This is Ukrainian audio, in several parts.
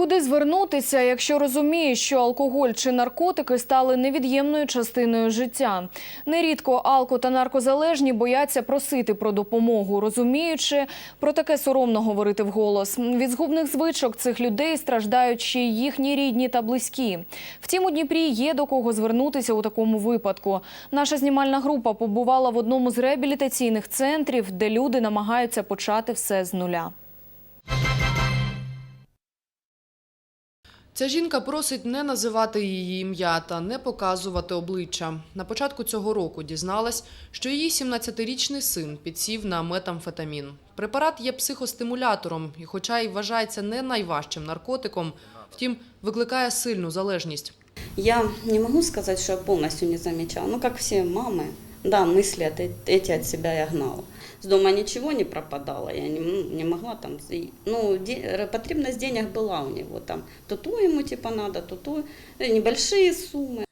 Куди звернутися, якщо розумієш, що алкоголь чи наркотики стали невід'ємною частиною життя? Нерідко алко та наркозалежні бояться просити про допомогу, розуміючи, про таке соромно говорити вголос. Від згубних звичок цих людей страждають ще й їхні рідні та близькі. Втім, у Дніпрі є до кого звернутися у такому випадку. Наша знімальна група побувала в одному з реабілітаційних центрів, де люди намагаються почати все з нуля. Ця жінка просить не називати її ім'я та не показувати обличчя. На початку цього року дізналась, що її 17-річний син підсів на метамфетамін. Препарат є психостимулятором і, хоча й вважається не найважчим наркотиком, втім викликає сильну залежність. Я не могу сказать, что я полностью не замечала. Ну, как все мамы, да, мысли от, э- эти от себя я гнала. С дома ничего не пропадало, я не, м- не могла там... и- Ну, де- потребность денег была у него там. То то ему типа надо, то то... э, Небольшие суммы.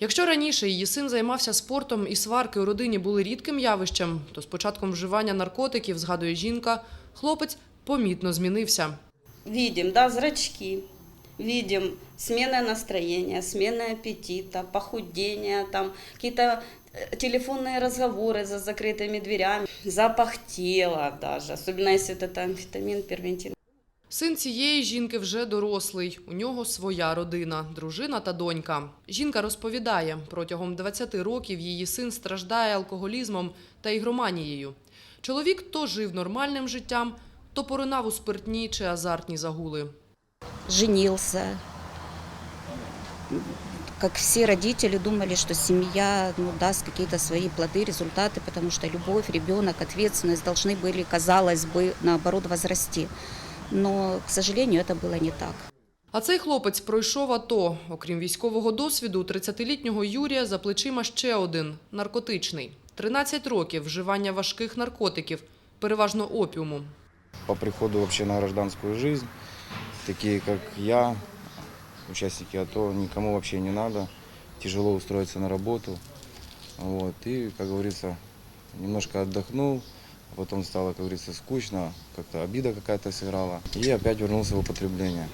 Якщо раніше її син займався спортом і сварки у родині були рідким явищем, то з початком вживання наркотиків, згадує жінка, хлопець помітно змінився. Видим, да, зрачки, видим смена настроения, смена аппетита, похудение, там какие-то э, телефонные разговоры за закрытыми дверями, запах тела даже, особенно если вот это амфетамин, первентин. Син цієї жінки вже дорослий. У нього своя родина, дружина та донька. Жінка розповідає, протягом 20 років її син страждає алкоголізмом та ігроманією. Чоловік то жив нормальним життям, то поринав у спиртні чи азартні загули. женился. Как все родители думали, что семья ну, даст какие-то свои плоды, результаты, потому что любовь, ребенок, ответственность должны были, казалось бы, наоборот, возрасти. Но, к сожалению, это было не так. А цей хлопець пройшов АТО. Окрім військового досвіду, у 30-літнього Юрія за плечима ще один – наркотичний. 13 років вживання важких наркотиків, переважно опіуму. по приходу вообще на гражданскую жизнь, такие как я, участники АТО, никому вообще не надо, тяжело устроиться на работу. Вот, и, как говорится, немножко отдохнул, потом стало, как говорится, скучно, как-то обида какая-то сыграла, и опять вернулся в употребление.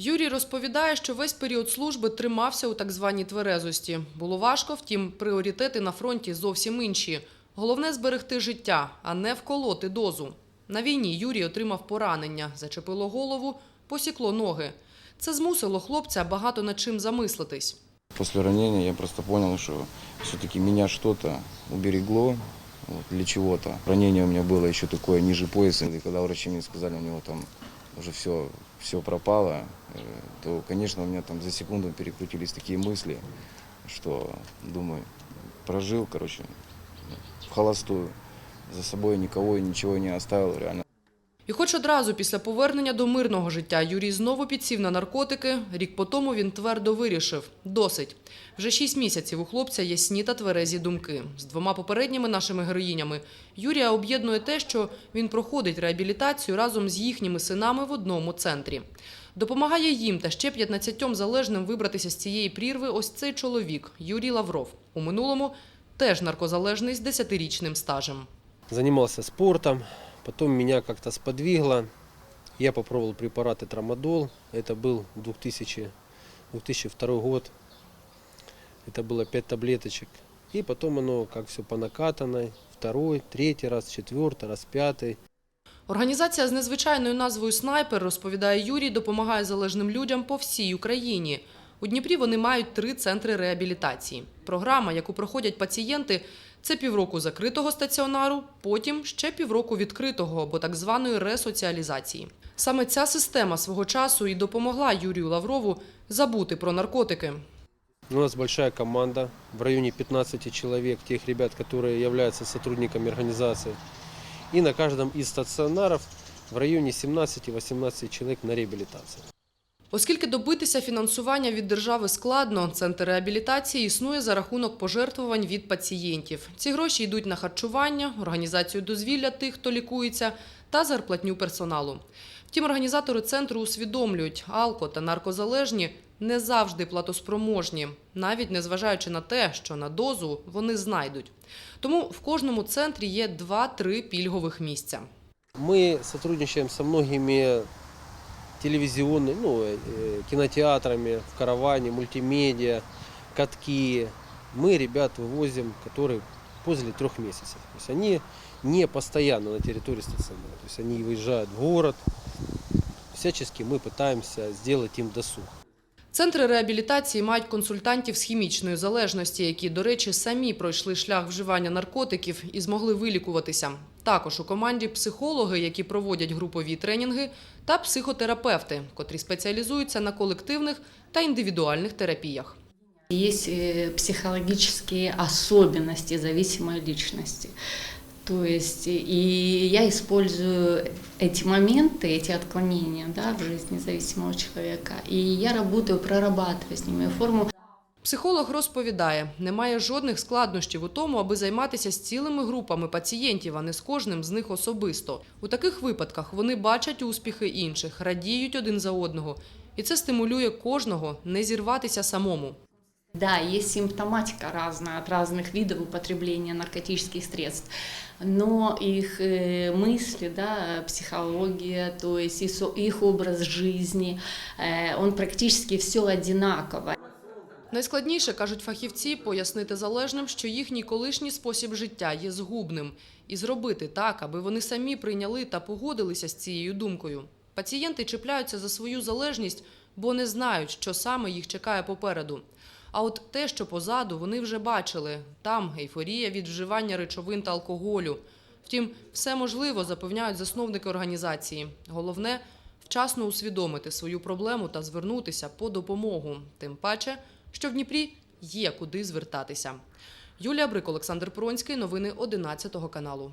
Юрій розповідає, що весь період служби тримався у так званій тверезості. Було важко, втім, пріоритети на фронті зовсім інші. Головне – зберегти життя, а не вколоти дозу. На війні Юрій отримав поранення, зачепило голову, посікло ноги. Це змусило хлопця багато над чим замислитись. После ранения я просто понял, что все-таки меня что-то уберегло вот, для чего-то. Ранение у меня было еще такое ниже пояса, и когда врачи мне сказали, у него там уже все, все пропало, э, то, конечно, у меня там за секунду перекрутились такие мысли, что, думаю, прожил, короче, в холостую, за собой никого и ничего не оставил, реально. І хоч одразу після повернення до мирного життя Юрій знову підсів на наркотики, рік по тому він твердо вирішив – досить. Вже шість місяців у хлопця ясні та тверезі думки. З двома попередніми нашими героїнями Юрія об'єднує те, що він проходить реабілітацію разом з їхніми синами в одному центрі. Допомагає їм та ще 15 залежним вибратися з цієї прірви ось цей чоловік – Юрій Лавров. У минулому теж наркозалежний з 10-річним стажем. занимался спортом, потом меня как-то сподвигло. Я попробовал препараты трамадол. Это был 2000, 2002 год. Это было 5 таблеточек. И потом оно как все по накатанной. Второй, третий раз, четвертый раз, пятый. Організація з незвичайною назвою «Снайпер», розповідає Юрій, допомагає залежним людям по всій Україні. У Дніпрі вони мають три центри реабілітації. Програма, яку проходять пацієнти, це півроку закритого стаціонару, потім ще півроку відкритого або так званої ресоціалізації. Саме ця система свого часу і допомогла Юрію Лаврову забути про наркотики. У нас большая команда, в районе 15 человек, тех ребят, которые являются сотрудниками организации. И на каждом из стационаров в районе 17-18 человек на реабилитации. Оскільки добитися фінансування від держави складно, центр реабілітації існує за рахунок пожертвувань від пацієнтів. Ці гроші йдуть на харчування, організацію дозвілля тих, хто лікується, та зарплатню персоналу. Втім, організатори центру усвідомлюють, алко та наркозалежні не завжди платоспроможні, навіть незважаючи на те, що на дозу вони знайдуть. Тому в кожному центрі є 2-3 пільгових місця. Мы сотрудничаем со многими телевизионными, ну, э, кинотеатрами, в караване, мультимедиа, катки. Мы ребят вывозим, которые после трех месяцев. То есть они не постоянно на территории стационара. То есть они выезжают в город. Всячески мы пытаемся сделать им досуг. Центри реабілітації мають консультантів з хімічної залежності, які, до речі, самі пройшли шлях вживання наркотиків і змогли вилікуватися. Також у команді психологи, які проводять групові тренінги, та психотерапевти, котрі спеціалізуються на колективних та індивідуальних терапіях. Есть э, психологические особенности зависимой личности. То есть, и я использую эти моменты, эти отклонения да, в жизни зависимого человека, и я работаю, прорабатывая с ними форму Психолог розповідає, немає жодних складнощів у тому, аби займатися з цілими групами пацієнтів, а не з кожним з них особисто. У таких випадках вони бачать успіхи інших, радіють один за одного, і це стимулює кожного не зірватися самому. Да, есть симптоматика разная от разных видов употребления наркотических средств, но их э, мысли, да, психология, то есть и со- их образ жизни, э, он практически все одинаково. Найскладніше, кажуть фахівці, пояснити залежним, що їхній колишній спосіб життя є згубним, і зробити так, аби вони самі прийняли та погодилися з цією думкою. Пацієнти чіпляються за свою залежність, бо не знають, що саме їх чекає попереду. А от те, що позаду, вони вже бачили. Там ейфорія від вживання речовин та алкоголю. Втім, все можливо, запевняють засновники організації. Головне вчасно усвідомити свою проблему та звернутися по допомогу. Тим паче, що в Дніпрі є куди звертатися. Юлія Брик, Олександр Пронський. Новини 11 каналу.